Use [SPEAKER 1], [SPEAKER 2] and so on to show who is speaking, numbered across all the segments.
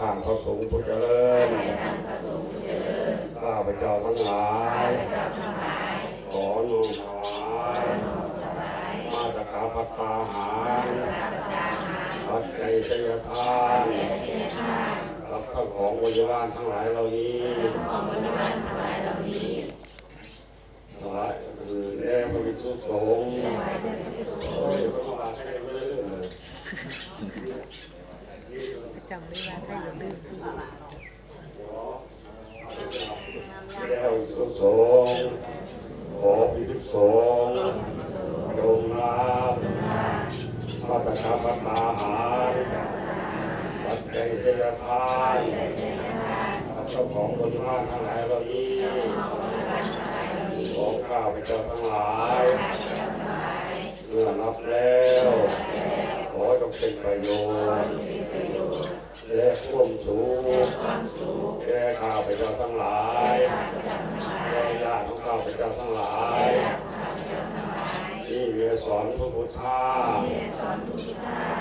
[SPEAKER 1] ทางพระสงฆ์ผู้เจริญข้าพเจ้าทั้งหลายขอน้อมถวายมาตรขาพัตตาหารปัจจัยชยทานรับทั้งของบริวารทั้งหลายเหล่านี้ถวายคือแด่พระภิกษุสงฆ์โอ้ยพระบาทให้ไม่ได้เรื่องเลย
[SPEAKER 2] จำได้ว่าถ้าอย่ลืมพี่
[SPEAKER 1] แล้วสุสงขอพิพิสงฆ์จงรับมาตรการปัตตาหารปัจจัยเสียทานเจ้าของบริวารทั้งหลายเหล่านี้ของข้าพเจ้าทั้งหลายเมื่อรับแล้วขอจงเป็นประโยชน์ และความสูงแก่ข้าพเจ้าทั้งหลายแก่ญาติของข้าพเจ้าทั้งหลายที่เมียสอนพระพุทธา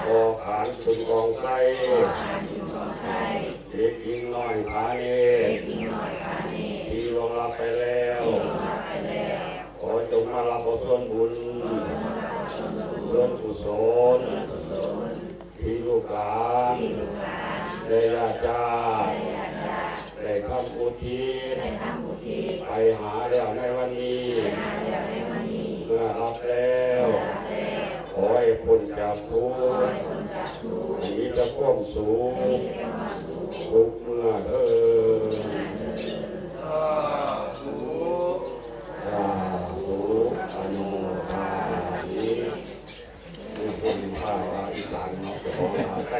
[SPEAKER 1] โอขานคุณกองไส้เด็กยิงน้อยผาเนที่ลงรับไปแล้วขอจงมารับส่วนบุญส่วนกุศลที่ลูกหลาน ได้ญาติญาติได้ทำอุทิศไปหาแล้วในวันนี้เมื่อรับแล้วขอให้พ้นจากทุกข์หนีจากความสูงทุกเมื่อเถิดสาธุอนุโมทามินี่เป็นภาษาอีสานเนาะของเราใกล้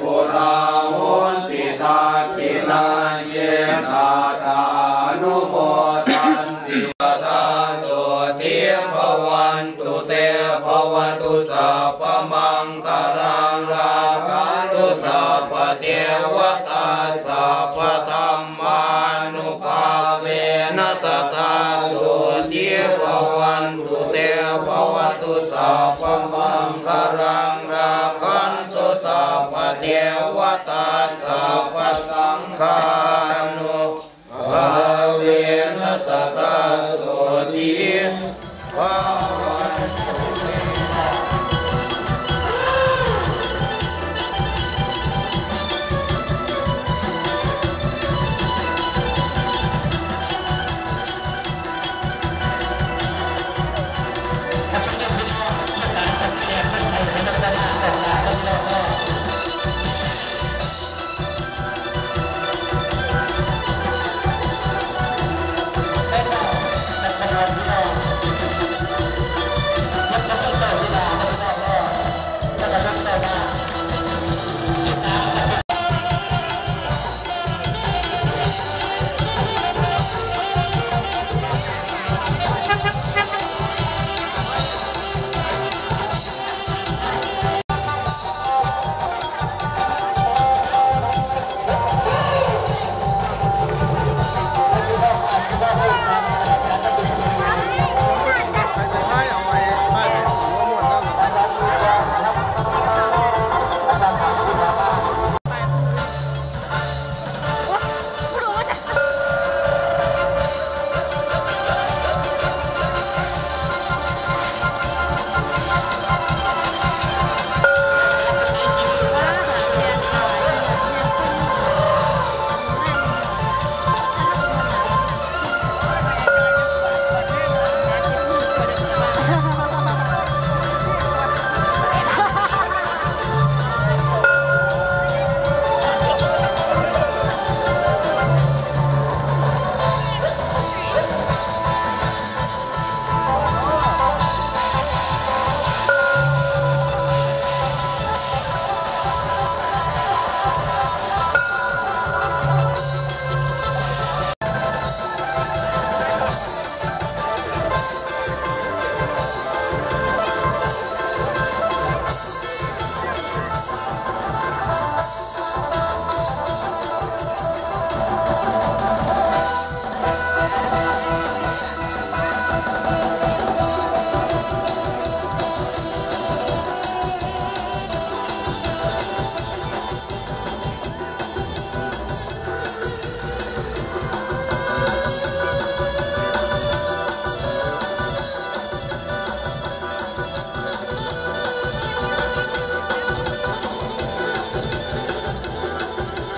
[SPEAKER 3] ปุราหุนติทาคินาเยตาตา ภวัตุสัพพมังคารังราคันตุสัพเทวตาสัพสังฆานุภาเวนัสตตาสุทิภา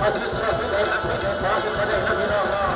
[SPEAKER 4] Thank you.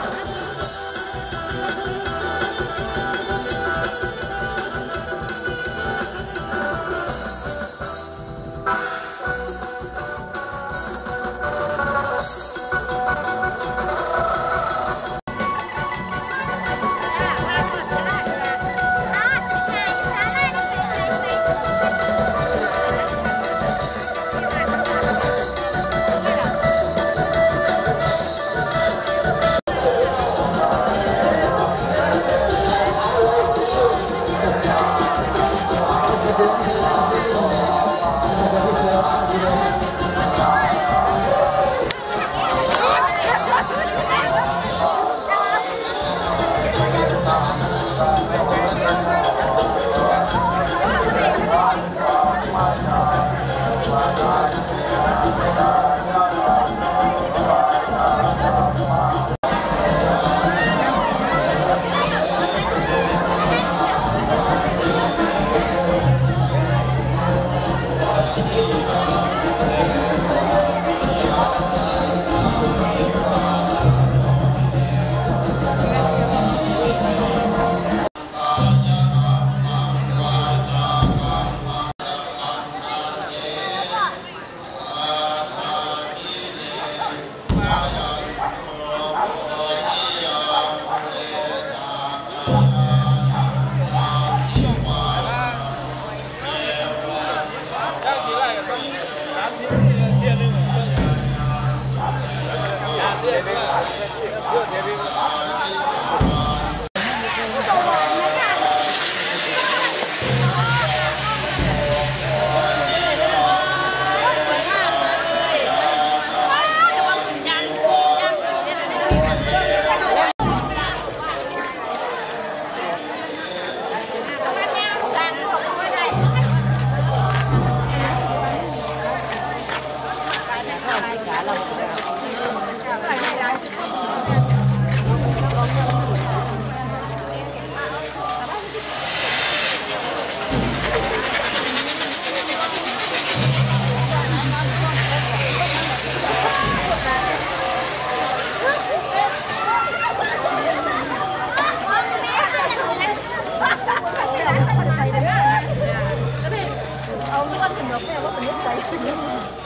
[SPEAKER 5] Bye.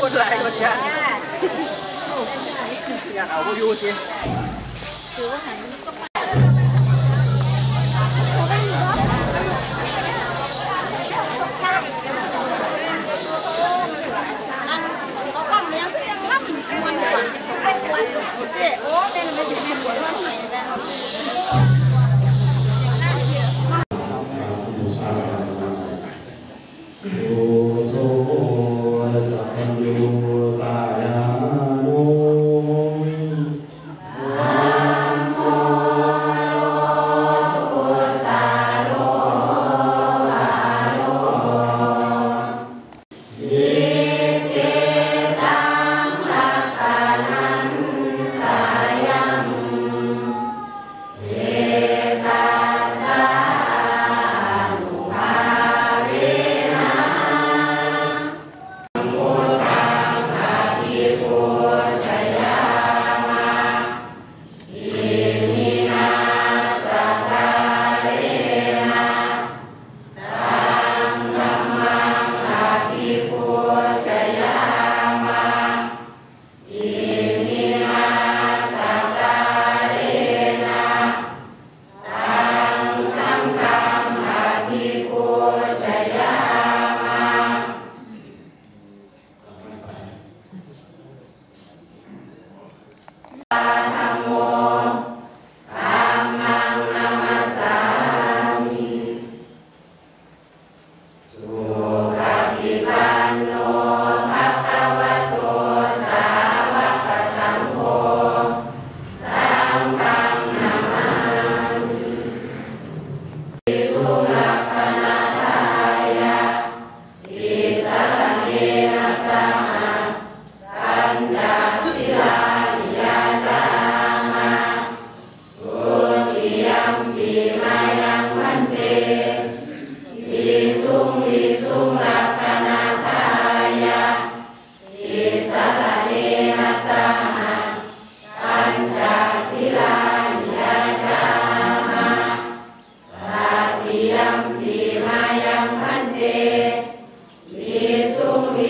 [SPEAKER 5] quần lại quần nhạc nhạc ảo vô vui chứ Oh!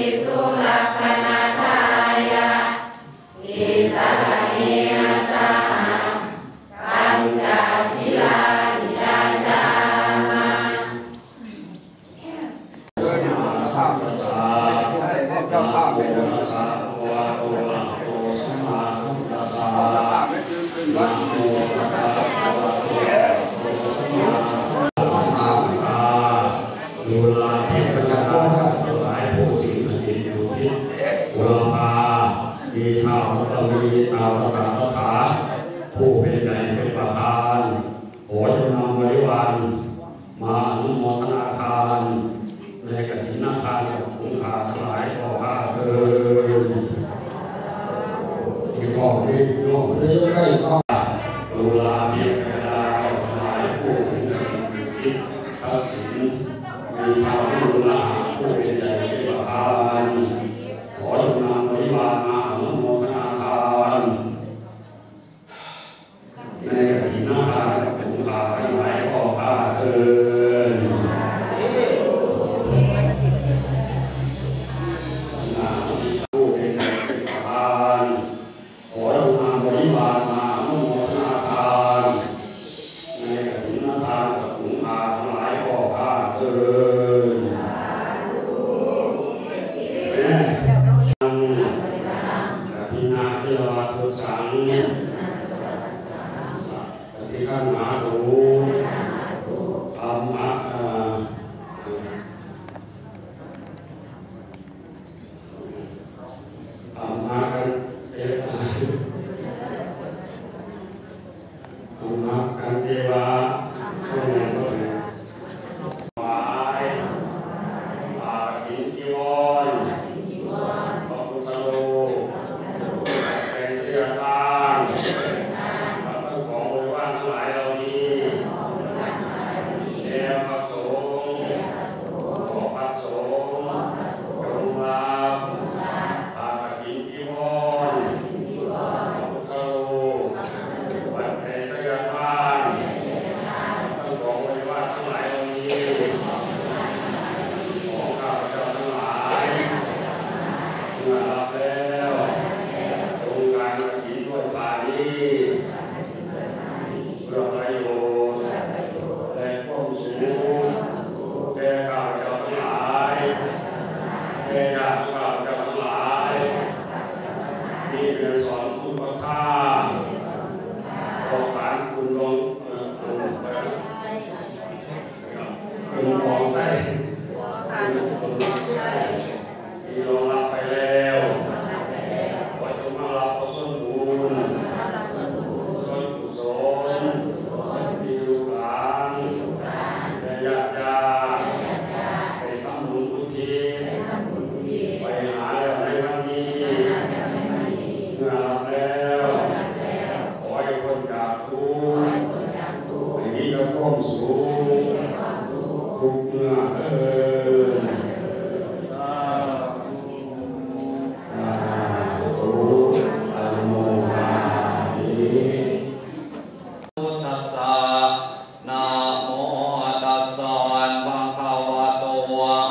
[SPEAKER 5] is all. ำไว้
[SPEAKER 6] วา
[SPEAKER 1] งมาอนุโมทนาทานในกฐินทานกับคุณขาทั้งหลายต่อข้าเธอที่ขอเรียกนได้เรื่อ นี่เป็นสอนคุณพระท่าขอขานคุณลงคุณไปคุณกองใส่คุณคุณใส่ที่เรารับไปแล้วขอจงมารับเอาส่วนบุญส่วนกุศลที่ลูกหลานและญาติญาติไปทำบุญอุทิศไปหาแล้วในวันนี้ เมื่อรับแล้วขอให้พ้นจากทุกข์ให้มีแต่ความสุขทุกเมื่อเอิญสาธุอนุโมทามิ
[SPEAKER 7] พุทธัสสะนะโมตัสสะภะคะวะโต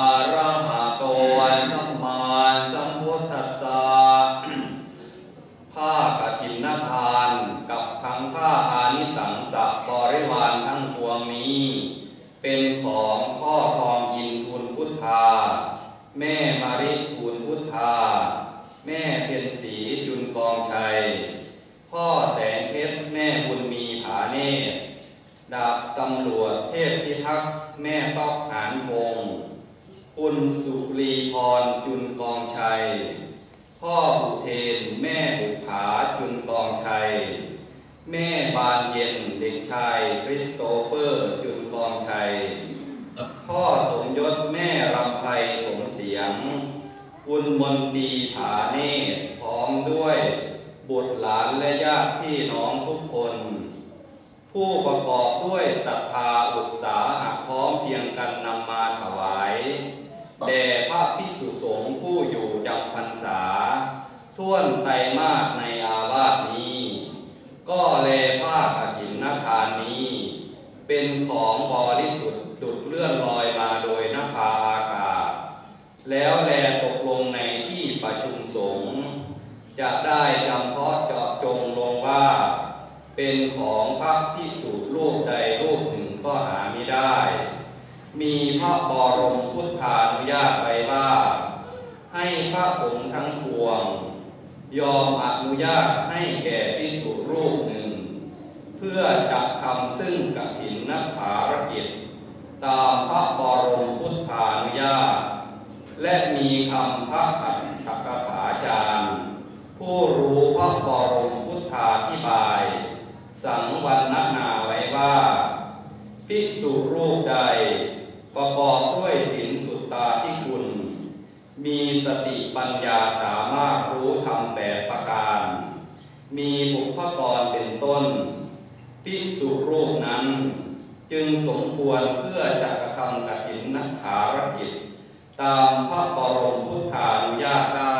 [SPEAKER 7] อะระหะโตสัมมาสัมพุทธัสสะผ้ากฐินทานกับทั้งผ้าอานิสังสะบริวารทั้งปวงนี้ เป็นของพ่อทองอินทุนพุทธา แม่มาริทุนพุทธา แม่เพ็ญศรีจุนกองชัย พ่อแสงเพชรแม่บุญมีผาเนตรดาบตำรวจเทพพิทักษ์แม่ต๊อกหานพงศ์คุณ สุรีพรจุนกองชัย พ่ออุเทนแม่บุภาจุนกองชัย แม่บานเย็นเด็กชายคริสโตเฟอร์จุนกองชัย พ่อสมยศแม่รำไพสมเสียง คุณมนตีผาเนตพร้อมด้วยบุตรหลานและญาติพี่น้องทุกคน ผู้ประกอบด้วยศรัทธาอุตสาหะพร้อมเพียงกันนำมาถวาย แด่พระพิสุสงฆ์ผู้อยู่จำพรรษาท่วนไตรมาสในอาวาสนี้ ก็เลผ้ากฐินนทานนี้ เป็นของบริสุทธิ์ดุดเลื่อนลอยมาโดยนภาอากาศ แล้วแลตกลงในที่ประชุมสงฆ์จะได้จำเพาะเจาะจงลงว่า เป็นของพระพิสุรูปใดรูปหนึ่งก็หาไม่ได้ มีพระบรมพุทธานุญาตไว้ว่า ให้พระสงฆ์ทั้งปวง ยอมอนุญาตให้แก่พิสุรูปหนึ่ง เพื่อจะทำซึ่งกฐินนักภารกิจ ตามพระบรมพุทธานุญาต และมีคำพระอัฏฐกถาจารย์ ผู้รู้พระบรมพุทธาธิบาย สังวรณนาไว้ว่า ภิกษุรูปใด ประกอบด้วยศีลสุตตาที่คุณ มีสติปัญญาสามารถรู้ธรรมแปดประการ มีบุพกรเป็นต้น ภิกษุรูปนั้น จึงสมควรเพื่อจะกระทำกฐินนักขารกิจ ตามพระบรมพุทธานุญาตได้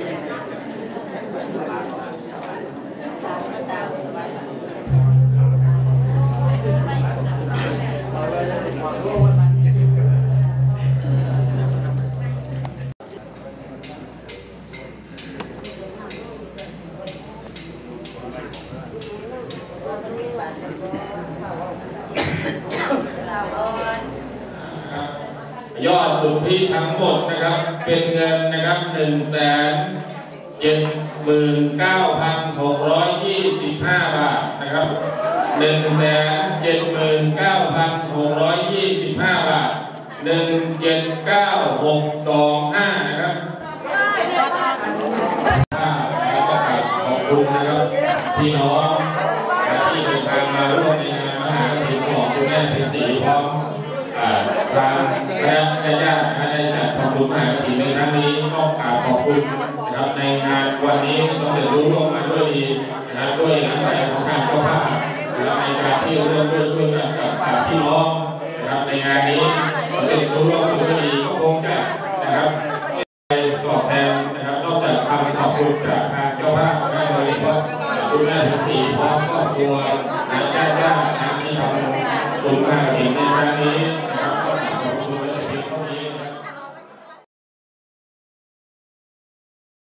[SPEAKER 8] ยอดสุทธิทั้งหมดนะครับ เป็นเงินนะครับหนึ่งแสนเจ็ดหมื่นเก้าพันหกร้อยยี่สิบห้าบาทนะครับหนึ่งแสนเจ็ดหมื่นเก้าพันหกร้อยยี่สิบห้าบาทหนึ่งเจ็ดเก้าหกสองห้านะครับขอบ คุณนะครับพี่น้องที่เดินทางมาร่วมในงานมหากฐินของคุณแม่เป็นสีพร้อมอ่าทางคณะญาติได้จัดทำบุญมหากฐินในครั้งนี้ต้องกราบขอบคุณนะครับในงานวันนี้สำเร็จรุ่ร่วงมาด้วยดีนะด้วยน้ำใจของทางเจ้าภาพนะครับในการที่ร่วมด้วยช่วยกันกับพี่น้องนะครับในงานนี้สำเร็จรุ่ร่วงมาด้วยดีก็คงจะนะครับ